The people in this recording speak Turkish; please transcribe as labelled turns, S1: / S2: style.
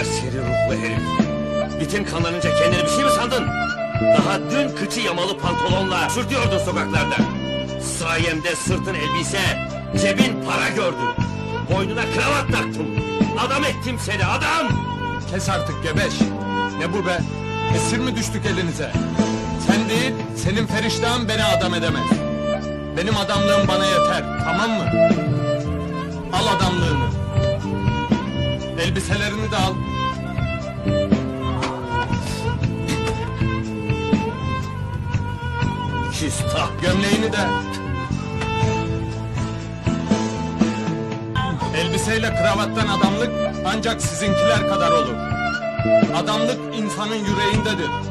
S1: Serseri ruhlu herif. Bitin kanlanınca kendini bir şey mi sandın? Daha dün kıçı yamalı pantolonla sürtüyordun sokaklarda. Sayemde sırtın elbise, cebin para gördü. Boynuna kravat taktım. Adam ettim seni adam!
S2: Kes artık gebeş. Ne bu be? Esir mi düştük elinize? Sen değil, senin feriştahın beni adam edemez. Benim adamlığım bana yeter, tamam mı? Al adamlığını. Elbiselerini de al.
S1: Küstah!
S2: Gömleğini de. Elbiseyle kravattan adamlık ancak sizinkiler kadar olur. Adamlık insanın yüreğindedir.